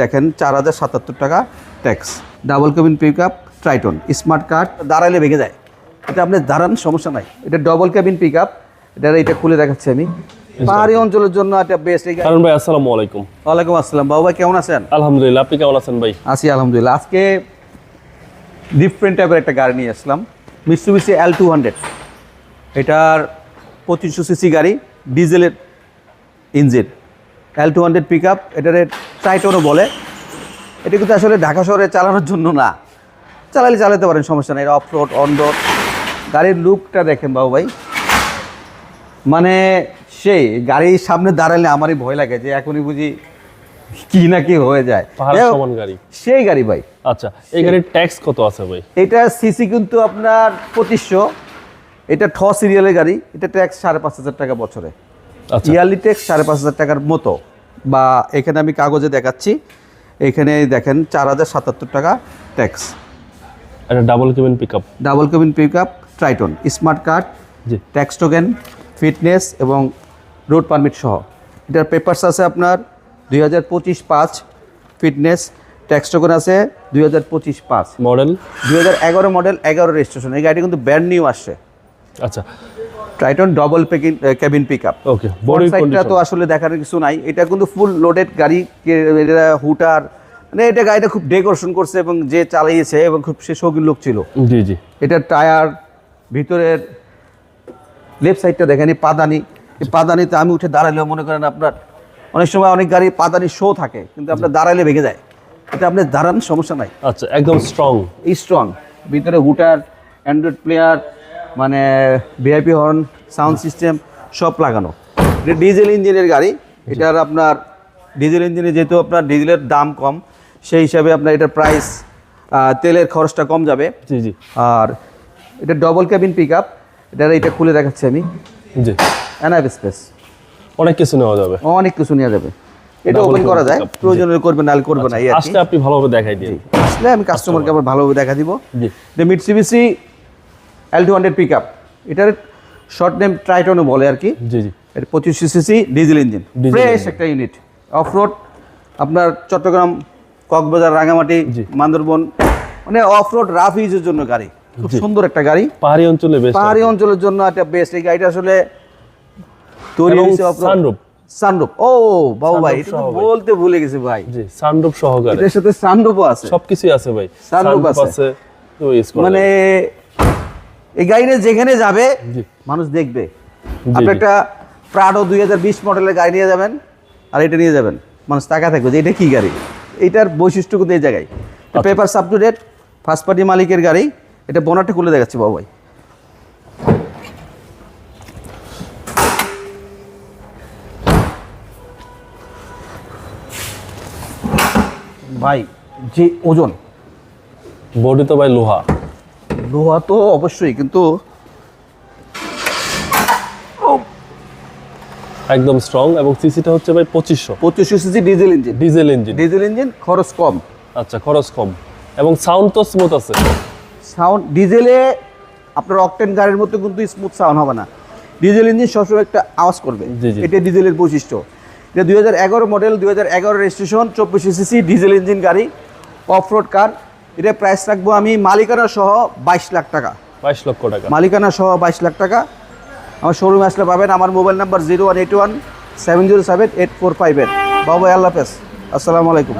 দেখেন চার হাজার সাতাত্তর টাকা tax double cabin pick up Triton smart card দাঁড়ালে ভেঙে যায়। এটা আপনি দাঁড়ান সমস্যা নাই। এটা ডবল কেবিন পিক আপ এটা এটা খুলে দেখাচ্ছি আমি। পাহাড়ি অঞ্চলের জন্য এটা বেস্ট কারণ ভাই আসসালামু আলাইকুম। ওয়ালাইকুম আসসালাম। বাবু ভাই কেমন আছেন? আলহামদুলিল্লাহ আপনি কেমন আছেন ভাই? আছি আলহামদুলিল্লাহ। আজকে ডিফারেন্ট টাইপের একটা গাড়ি নিয়ে আসলাম। মিসুবিসি এল টু হান্ড্রেড এটার পঁচিশশো সিসি গাড়ি ডিজেলের engine L two hundred pick up এটার ট্রাইটনও বলে। এটা কিন্তু আসলে ঢাকা শহরে চালানোর জন্য না। চালালে চালাতে পারেন সমস্যা নেই। অফ রোড অন রোড গাড়ির লুকটা দেখেন বাবু ভাই। মানে সেই গাড়ির সামনে দাঁড়ালে আমারই ভয় লাগে যে এখনই বুঝি কি না কি হয়ে যায়। সমান গাড়ি। সেই গাড়ি ভাই। আচ্ছা এই গাড়ির ট্যাক্স কত আছে ভাই? এটা সিসি কিন্তু আপনার পঁচিশশো। এটা ঠ সিরিয়ালের গাড়ি। এটা ট্যাক্স সাড়ে পাঁচ হাজার টাকা বছরে। ইয়ারলি ট্যাক্স সাড়ে পাঁচ হাজার টাকার মতো। বা এখানে আমি কাগজে দেখাচ্ছি। এখানে দেখেন চার হাজার সাতাত্তর টাকা ট্যাক্স। এটা double cabin pick up double cabin pick up Triton smart card জি। ট্যাক্স টোকেন ফিটনেস এবং রোড পারমিট সহ। এটার পেপারস আছে আপনার দুই হাজার পঁচিশ পাঁচ ফিটনেস ট্যাক্স টোকেন আছে দুই হাজার পঁচিশ পাঁচ। মডেল দুই হাজার এগারো মডেল এগারো রেজিস্ট্রেশন এই গাড়িটা কিন্তু ব্র্যান্ড নিউ আসছে। আচ্ছা। Triton double packing cabin pick up okay body সাইডটা তো আসলে দেখার কিছু নাই। এটা কিন্তু ফুল লোডেড গাড়ি হুটার। মানে এটা গাড়িটা খুব ডেকোরেশন করছে এবং যে চালিয়েছে এবং খুব সে শৌখিন লোক ছিল। জি জি। এটা টায়ার ভিতরের লেফট সাইডটা দেখেন এই পাদানি। এই পাদানিতে আমি উঠে দাঁড়ালেও মনে করেন আপনার অনেক সময় অনেক গাড়ি পাদানি শো থাকে কিন্তু আপনার দাঁড়াইলে ভেঙে যায়। এটা আপনি দাঁড়ান সমস্যা নাই। আচ্ছা একদম স্ট্রং স্ট্রং ভিতরে হুটার অ্যান্ড্রয়েড প্লেয়ার মানে ভিআইপি হর্ন সাউন্ড সিস্টেম সব লাগানো। এটা ডিজেল ইঞ্জিনের গাড়ি। এটার আপনার ডিজেল ইঞ্জিনে যেহেতু আপনার ডিজেলের দাম কম সেই হিসাবে আপনার এটার প্রাইস তেলের খরচটা কম যাবে। জি জি। আর এটা ডবল ক্যাবিন পিক আপ এটার এটা খুলে দেখাচ্ছি আমি। জি। এনআইভ স্পেস অনেক কিছু নেওয়া যাবে। অনেক কিছু নেওয়া যাবে। এটা ওপেন করা যায়। প্রয়োজন করবে নাহলে করবে না কি। আজকে আপনি ভালোভাবে দেখাই দিন আসলে আমি কাস্টমারকে আবার ভালোভাবে দেখা দিব। জি। Mitsubishi L two hundred pick up এটার শর্ট নেম ট্রাইটনও বলে আর কি। জি জি। এটা পঁচিশশো সিসি ডিজেল ইঞ্জিন ফ্রেশ একটা ইউনিট অফ রোড আপনার চট্টগ্রাম কক্সবাজার রাঙামাটি মান্দরবন মানে অফ রোড রাফ ইউজের জন্য গাড়ি। খুব সুন্দর একটা গাড়ি। পাহাড়ি অঞ্চলে পাহাড়ি অঞ্চলের জন্য একটা বেস্ট এই গাড়িটা আসলে তৈরি হয়েছে। সানরুফ সানরুফ ও বাবু ভাই এটা। বলতে ভুলে গেছি ভাই। জি সানরুফ সহকারে এটার সাথে সানরুফও আছে। সবকিছুই আছে ভাই। Sunroof আছে। মানে। এই গাড়িটা যেখানে যাবে মানুষ দেখবে। আপনি। একটা প্রাডো দুই হাজার বিশ মডেলের গাড়ি নিয়ে যাবেন আর এটা নিয়ে যাবেন। মানুষ টাকা থাকবে যে এটা কি গাড়ি? এইটার বৈশিষ্ট্য কিন্তু এই জায়গায়। আচ্ছা। Paper up to date first party মালিকের গাড়ি এটা বোনারটা খুলে দেখাচ্ছি বাবু ভাই। ভাই যে ওজন? বডি তো ভাই লোহা। লোহা তো অবশ্যই কিন্তু একদম স্ট্রং এবং সিসিটা হচ্ছে ভাই পঁচিশশো। পঁচিশশো CC diesel engine diesel engine diesel engine খরচ কম। আচ্ছা খরচ কম। এবং সাউন্ড তো স্মুথ আছে। সাউন্ড ডিজেলে আপনার অকটেন গাড়ির মতো কিন্তু স্মুথ সাউন্ড হবে না। ডিজেল ইঞ্জিন সবসময় একটা আওয়াজ করবে। এটা ডিজেলের বৈশিষ্ট্য। এটা দুই হাজার এগারো মডেল দুই হাজার এগারো রেজিস্ট্রেশন চব্বিশশো সিসি ডিজেল ইঞ্জিন গাড়ি অফ রোড কার এটা প্রাইস রাখব আমি মালিকানা সহ বাইশ লাখ টাকা। বাইশ লক্ষ টাকা। মালিকানা সহ বাইশ লাখ টাকা। আমার শোরুমে আসলে পাবেন আমার mobile number zero one eight one seven zero seven eight four five eight বাবু আল্লাহ হাফেজ। আসসালামু আলাইকুম।